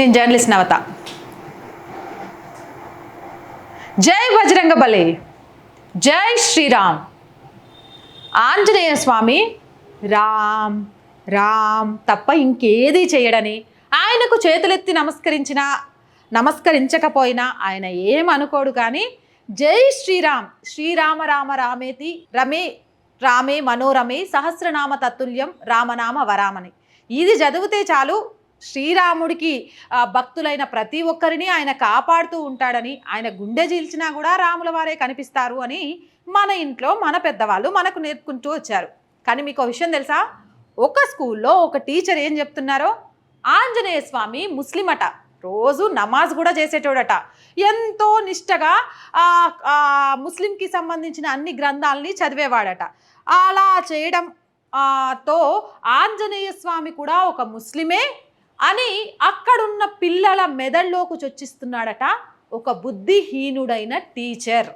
నేను జర్నలిస్ట్ నవత జై బజరంగ బలి జై శ్రీరామ్. ఆంజనేయ స్వామి రామ్ రామ్ తప్ప ఇంకేది చేయడని ఆయనకు చేతులెత్తి నమస్కరించినా నమస్కరించకపోయినా ఆయన ఏమనుకోడు కానీ జై శ్రీరామ్. శ్రీరామ రామ రామేతి రమే రామే మనోరమే సహస్రనామ తత్తుల్యం రామనామ వరామని. ఇది చదివితే చాలు శ్రీరాముడికి భక్తులైన ప్రతి ఒక్కరిని ఆయన కాపాడుతూ ఉంటాడని ఆయన గుండె జీల్చినా కూడా రాముల వారే కనిపిస్తారు అని మన ఇంట్లో మన పెద్దవాళ్ళు మనకు నేర్పుకుంటూ వచ్చారు. కానీ మీకు విషయం తెలుసా? ఒక స్కూల్లో ఒక టీచర్ ఏం చెప్తున్నారో? ఆంజనేయ స్వామి ముస్లిం అట రోజు నమాజ్ కూడా చేసేటోడట. ఎంతో నిష్టగా ముస్లింకి సంబంధించిన అన్ని గ్రంథాలని చదివేవాడట. అలా చేయడం తో ఆంజనేయ స్వామి కూడా ఒక ముస్లిమే అని అక్కడున్న పిల్లల మెదడులోకి చొచ్చిస్తున్నాడట ఒక బుద్ధిహీనుడైన టీచర్.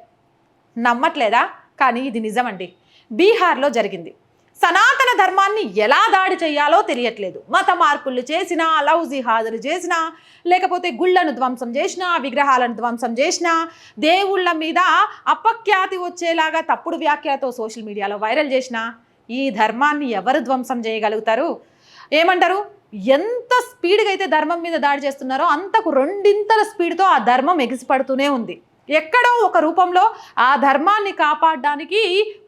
నమ్మట్లేదా? కానీ ఇది నిజమండి. బీహార్లో జరిగింది. సనాతన ధర్మాన్ని ఎలా దాడి చేయాలో తెలియట్లేదు. మత మార్పులు చేసినా లవ్ జిహాదులు చేసినా లేకపోతే గుళ్ళను ధ్వంసం చేసినా విగ్రహాలను ధ్వంసం చేసినా దేవుళ్ళ మీద అపఖ్యాతి వచ్చేలాగా తప్పుడు వ్యాఖ్యలతో సోషల్ మీడియాలో వైరల్ చేసినా ఈ ధర్మాన్ని ఎవరు ధ్వంసం చేయగలుగుతారు? ఏమంటారు? ఎంత స్పీడ్గా అయితే ధర్మం మీద దాడి చేస్తున్నారో అంతకు రెండింతల స్పీడ్తో ఆ ధర్మం ఎగిసిపడుతూనే ఉంది. ఎక్కడో ఒక రూపంలో ఆ ధర్మాన్ని కాపాడడానికి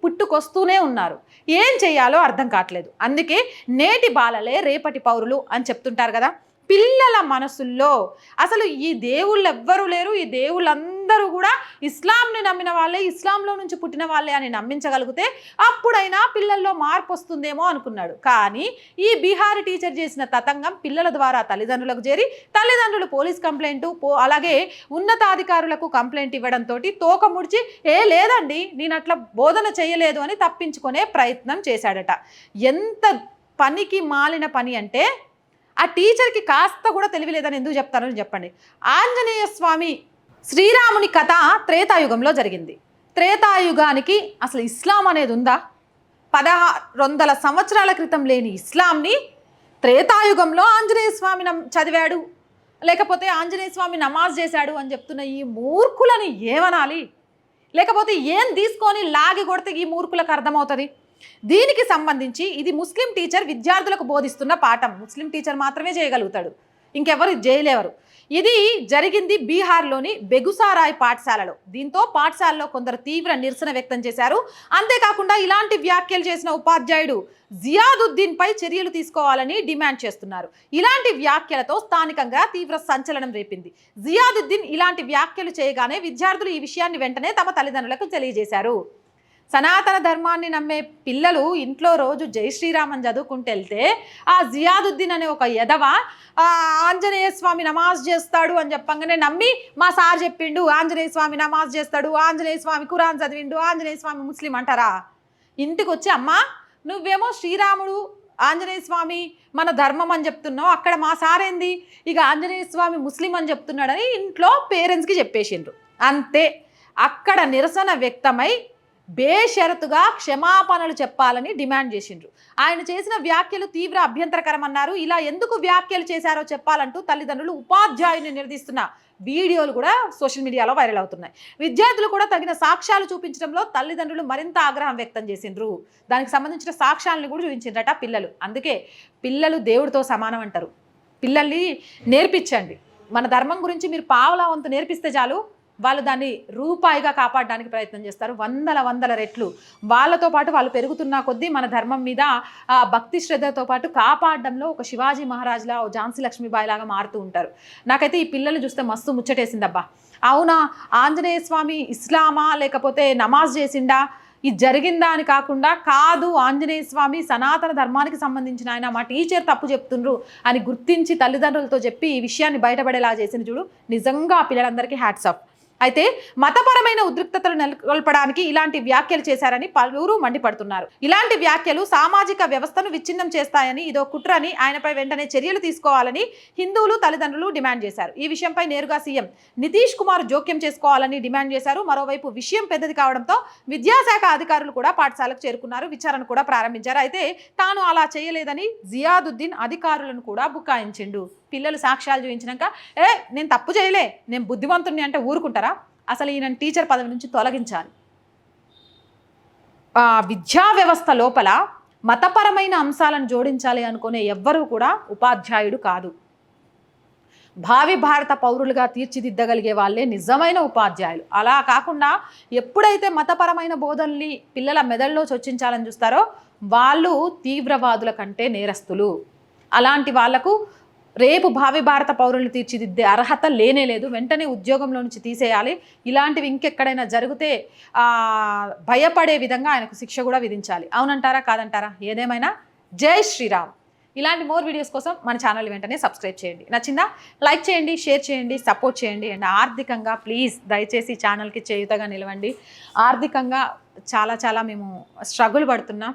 పుట్టుకొస్తూనే ఉన్నారు. ఏం చేయాలో అర్థం కావట్లేదు. అందుకే నేటి బాలలే రేపటి పౌరులు అని చెప్తుంటారు కదా. పిల్లల మనసుల్లో అసలు ఈ దేవుళ్ళు ఎవ్వరూ లేరు ఈ దేవుళ్ళందరూ కూడా ఇస్లాంని నమ్మిన వాళ్ళే ఇస్లాంలో నుంచి పుట్టిన వాళ్ళే అని నమ్మించగలిగితే అప్పుడైనా పిల్లల్లో మార్పు వస్తుందేమో అనుకున్నాడు. కానీ ఈ బీహార్ టీచర్ చేసిన తతంగం పిల్లల ద్వారా తల్లిదండ్రులకు చేరి తల్లిదండ్రులు పోలీస్ కంప్లైంట్ పో అలాగే ఉన్నతాధికారులకు కంప్లైంట్ ఇవ్వడంతో తోక ముడిచి ఏ లేదండి నేను అట్లా బోధన చేయలేదు అని తప్పించుకునే ప్రయత్నం చేశాడట. ఎంత పనికి మాలిన పని అంటే ఆ టీచర్కి కాస్త కూడా తెలివిలేదని ఎందుకు చెప్తారని చెప్పండి. ఆంజనేయ స్వామి శ్రీరాముని కథ త్రేతాయుగంలో జరిగింది. త్రేతాయుగానికి అసలు ఇస్లాం అనేది ఉందా? పదహారు వందల సంవత్సరాల క్రితం లేని ఇస్లాంని త్రేతాయుగంలో ఆంజనేయ స్వామి చదివాడు. లేకపోతే ఆంజనేయ స్వామి నమాజ్ చేశాడు అని చెప్తున్న ఈ మూర్ఖులని ఏమనాలి? లేకపోతే ఏం తీసుకొని లాగి కొడితే ఈ మూర్ఖులకు అర్థమవుతుంది? దీనికి సంబంధించి ఇది ముస్లిం టీచర్ విద్యార్థులకు బోధిస్తున్న పాఠం. ముస్లిం టీచర్ మాత్రమే చేయగలుగుతాడు. ఇంకెవరు చేయలేవరు ఇది జరిగింది బీహార్లోని బెగుసారాయ్ పాఠశాలలో. దీంతో పాఠశాలలో కొందరు తీవ్ర నిరసన వ్యక్తం చేశారు. అంతేకాకుండా ఇలాంటి వ్యాఖ్యలు చేసిన ఉపాధ్యాయుడు జియాదుద్దీన్ పై చర్యలు తీసుకోవాలని డిమాండ్ చేస్తున్నారు. ఇలాంటి వ్యాఖ్యలతో స్థానికంగా తీవ్ర సంచలనం రేపింది. జియాదుద్దీన్ ఇలాంటి వ్యాఖ్యలు చేయగానే విద్యార్థులు ఈ విషయాన్ని వెంటనే తమ తల్లిదండ్రులకు తెలియజేశారు. సనాతన ధర్మాన్ని నమ్మే పిల్లలు ఇంట్లో రోజు జై శ్రీరామని చదువుకుంటూ వెళ్తే ఆ జియాదుద్దీన్ అనే ఒక ఎదవ ఆంజనేయ స్వామి నమాజ్ చేస్తాడు అని చెప్పంగానే నమ్మి మా సార్ చెప్పిండు ఆంజనేయ స్వామి నమాజ్ చేస్తాడు ఆంజనేయ స్వామి కురాన్ చదివిండు ఆంజనేయ స్వామి ముస్లిం అంటారా? ఇంటికి వచ్చి అమ్మా నువ్వేమో శ్రీరాముడు ఆంజనేయ స్వామి మన ధర్మం అని చెప్తున్నావు అక్కడ మా సార్ ఏంది? ఇక ఆంజనేయ స్వామి ముస్లిం అని చెప్తున్నాడని ఇంట్లో పేరెంట్స్కి చెప్పేసిండ్రు. అంతే. అక్కడ నిరసన వ్యక్తమై బేషరతుగా క్షమాపణలు చెప్పాలని డిమాండ్ చేసిండ్రు. ఆయన చేసిన వ్యాఖ్యలు తీవ్ర అభ్యంతరకరమన్నారు. ఇలా ఎందుకు వ్యాఖ్యలు చేశారో చెప్పాలంటూ తల్లిదండ్రులు ఉపాధ్యాయుని నిలదీస్తున్న వీడియోలు కూడా సోషల్ మీడియాలో వైరల్ అవుతున్నాయి. విద్యార్థులు కూడా తగిన సాక్ష్యాలు చూపించడంలో తల్లిదండ్రులు మరింత ఆగ్రహం వ్యక్తం చేసిండ్రు. దానికి సంబంధించిన సాక్ష్యాలను కూడా చూపించిండ్రట పిల్లలు. అందుకే పిల్లలు దేవుడితో సమానం అంటారు. పిల్లల్ని నేర్పించండి. మన ధర్మం గురించి మీరు పావలా వంతు నేర్పిస్తే చాలు. వాళ్ళు దాన్ని రూపాయిగా కాపాడడానికి ప్రయత్నం చేస్తారు. వందల వందల రెట్లు. వాళ్ళతో పాటు వాళ్ళు పెరుగుతున్న కొద్దీ మన ధర్మం మీద ఆ, భక్తి శ్రద్ధతో పాటు కాపాడడంలో ఒక శివాజీ మహారాజులా ఓ ఝాన్సీ లక్ష్మీబాయి లాగా మారుతూ ఉంటారు. నాకైతే ఈ పిల్లలు చూస్తే మస్తు ముచ్చటేసిందబ్బా. అవునా? ఆంజనేయ స్వామి ఇస్లామా? లేకపోతే నమాజ్ చేసిండా? ఇది జరిగిందా అని కాకుండా కాదు ఆంజనేయ స్వామి సనాతన ధర్మానికి సంబంధించిన ఆయన మా టీచర్ తప్పు చెప్తుండ్రు అని గుర్తించి తల్లిదండ్రులతో చెప్పి ఈ విషయాన్ని బయటపడేలా చేసిన చూడు. నిజంగా ఆ పిల్లలందరికీ హ్యాట్స్ ఆఫ్. అయితే మతపరమైన ఉద్రిక్తతలు నెలకొల్పడానికి ఇలాంటి వ్యాఖ్యలు చేశారని పలువురు మండిపడుతున్నారు. ఇలాంటి వ్యాఖ్యలు సామాజిక వ్యవస్థను విచ్ఛిన్నం చేస్తాయని ఇదో కుట్రని ఆయనపై వెంటనే చర్యలు తీసుకోవాలని హిందువులు తల్లిదండ్రులు డిమాండ్ చేశారు. ఈ విషయంపై నేరుగా సీఎం నితీష్ కుమార్ జోక్యం చేసుకోవాలని డిమాండ్ చేశారు. మరోవైపు విషయం పెద్దది కావడంతో విద్యాశాఖ అధికారులు కూడా పాఠశాలకు చేరుకున్నారు. విచారణ కూడా ప్రారంభించారు. అయితే తాను అలా చేయలేదని జియాదుద్దీన్ అధికారులను కూడా బుకాయించిండు. పిల్లలు సాక్ష్యాలు చూపించినాక ఏ నేను తప్పు చేయలే నేను బుద్ధివంతుడిని అంటే ఊరుకుంటారా? అసలు ఈయన టీచర్ పదవి నుంచి తొలగించాలి. విద్యా వ్యవస్థ లోపల మతపరమైన అంశాలను జోడించాలి అనుకునే ఎవ్వరూ కూడా ఉపాధ్యాయుడు కాదు. భావి భారత పౌరులుగా తీర్చిదిద్దగలిగే వాళ్ళే నిజమైన ఉపాధ్యాయులు. అలా కాకుండా ఎప్పుడైతే మతపరమైన బోధనల్ని పిల్లల మెదడులో చొచ్చించాలని చూస్తారో వాళ్ళు తీవ్రవాదుల కంటే నేరస్తులు. అలాంటి వాళ్ళకు రేపు భావి భారత పౌరులు తీర్చిదిద్దే అర్హత లేనే లేదు. వెంటనే ఉద్యోగంలో నుంచి తీసేయాలి. ఇలాంటివి ఇంకెక్కడైనా జరిగితే భయపడే విధంగా ఆయనకు శిక్ష కూడా విధించాలి. అవునంటారా? కాదంటారా? ఏదేమైనా? జై శ్రీరామ్. ఇలాంటి మోర్ వీడియోస్ కోసం మన ఛానల్ వెంటనే సబ్స్క్రైబ్ చేయండి. నచ్చిందా? లైక్ చేయండి షేర్ చేయండి సపోర్ట్ చేయండి. అండ్ ఆర్థికంగా ప్లీజ్ దయచేసి ఛానల్కి చేయుతగా నిలవండి. ఆర్థికంగా చాలా చాలా మేము స్ట్రగుల్ పడుతున్నాం.